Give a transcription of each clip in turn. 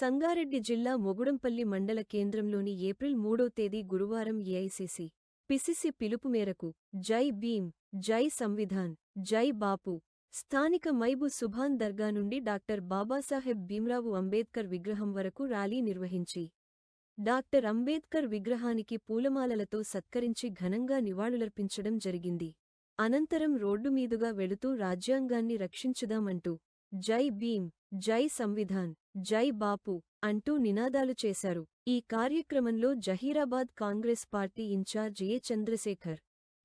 సంగారెడ్డి జిల్లా మొగుడంపల్లి మండల కేంద్రంలోని ఏప్రిల్ మూడో తేదీ గురువారం ఏఐసిసి పిసిసి పిలుపు మేరకు జై భీమ్ జై సంవిధాన్ జై బాపు స్థానిక మైబు సుభాన్ దర్గా నుండి డాక్టర్ బాబాసాహెబ్ భీమ్రావు అంబేద్కర్ విగ్రహం వరకు ర్యాలీ నిర్వహించి డాక్టర్ అంబేద్కర్ విగ్రహానికి పూలమాలలతో సత్కరించి ఘనంగా నివాళులర్పించడం జరిగింది. అనంతరం రోడ్డు మీదుగా వెళుతూ రాజ్యాంగాన్ని రక్షించుదామంటూ జై భీమ్ జై సంవిధాన్ జై బాపు అంటూ నినాదాలు చేశారు. ఈ కార్యక్రమంలో Zaheerabad Congress party in-charge A Chandrashekar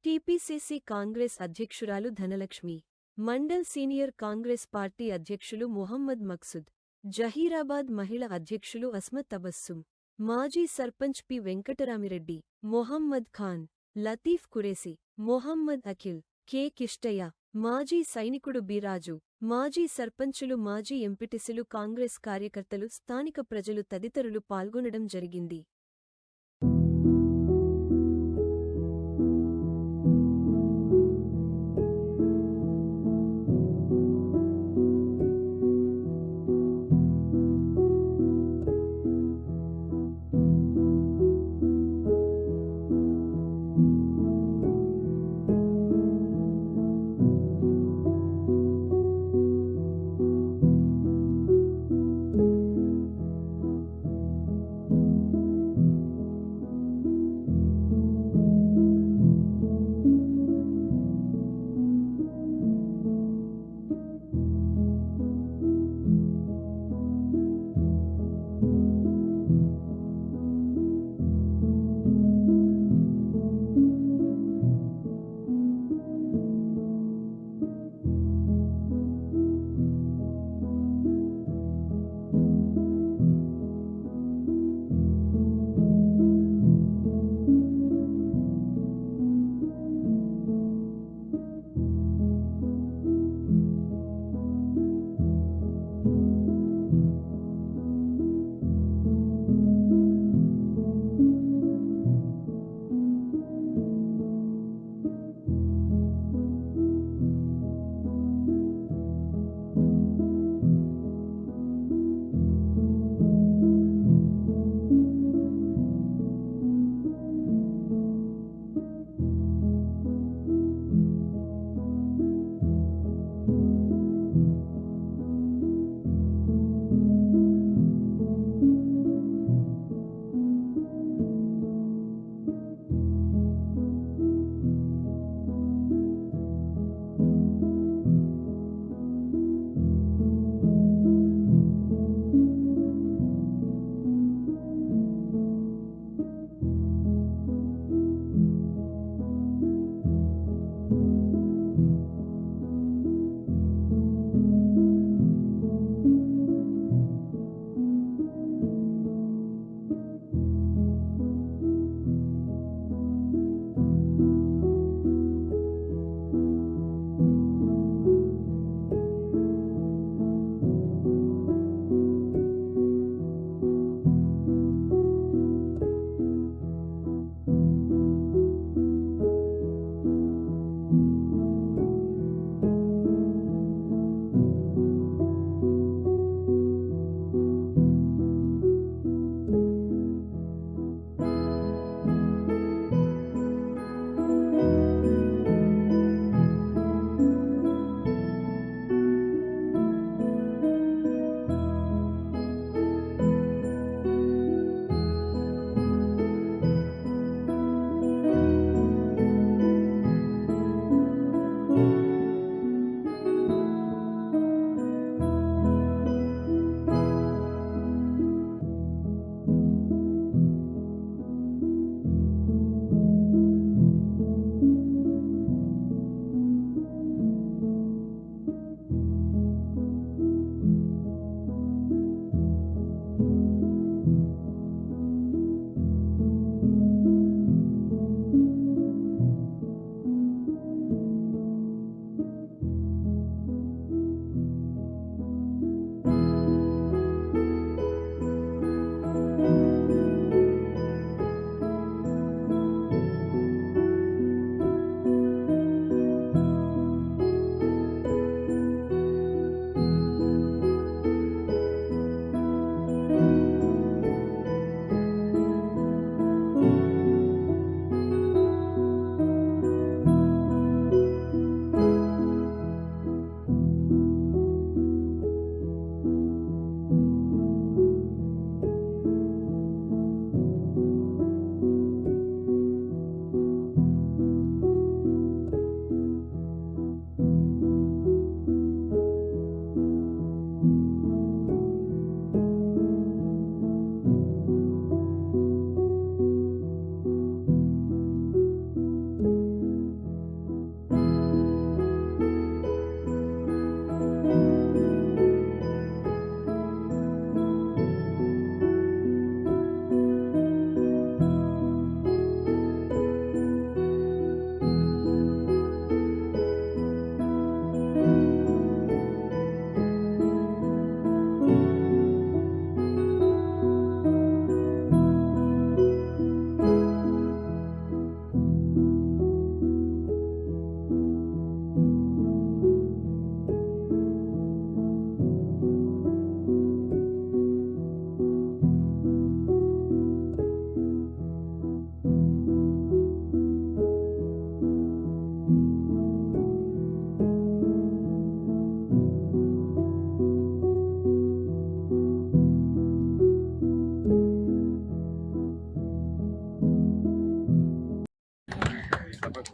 TPCC Congress అధ్యక్షురాలు ధనలక్ష్మి మండల్ సీనియర్ కాంగ్రెస్ పార్టీ అధ్యక్షులు మొహమ్మద్ మక్సుద్ జహీరాబాద్ మహిళ అధ్యక్షులు అస్మత్ తబస్సుం మాజీ సర్పంచ్ పి వెంకటరామిరెడ్డి మొహమ్మద్ ఖాన్ లతీఫ్ కురేసి మొహమ్మద్ అఖిల్ కె కిష్టయ్య మాజీ సైనికుడు బీరాజు మాజీ సర్పంచులు మాజీ ఎంపిటిసిలు కాంగ్రెస్ కార్యకర్తలు స్థానిక ప్రజలు తదితరులు పాల్గొనడం జరిగింది.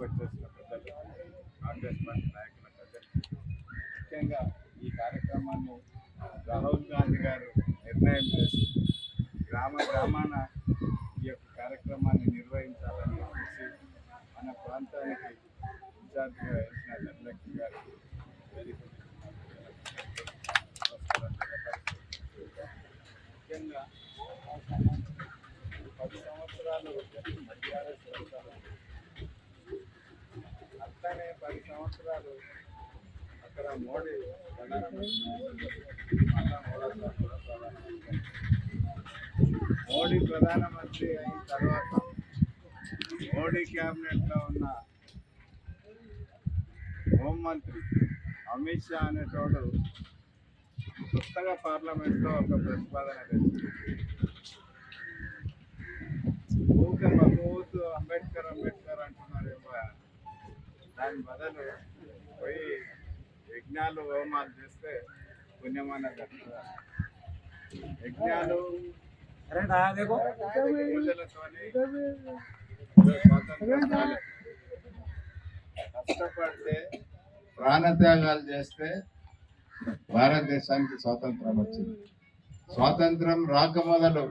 వచ్చేసిన ప్రజలు కాంగ్రెస్ పార్టీ నాయకుల ప్రజలు ముఖ్యంగా ఈ కార్యక్రమాన్ని రాహుల్ గాంధీ గారు నిర్ణయం చేసి గ్రామ గ్రామాన ఈ యొక్క కార్యక్రమాన్ని నిర్వహించాలని చెప్పేసి మన ప్రాంతానికి ఇన్ఛార్జిగా వేసిన నిర్లక్ష్మి గారు ముఖ్యంగా సంవత్సరాలు అక్కడ మోడీ మోడీ ప్రధానమంత్రి అయిన తర్వాత మోడీ క్యాబినెట్లో ఉన్న హోంమంత్రి అమిత్ షా అనేటోడు కొత్తగా పార్లమెంట్లో ఒక ప్రతిపాదన తెచ్చింది ఊరికే మగూతు అంబేద్కర్ అంబేద్కర్ అంటున్నారేమో దాని బదులు పోయి యజ్ఞాలు హోమాలు చేస్తే పుణ్యమైన యజ్ఞాలు. కష్టపడితే ప్రాణత్యాగాలు చేస్తే భారతదేశానికి స్వాతంత్రం వచ్చింది. స్వాతంత్రం రాక మొదలు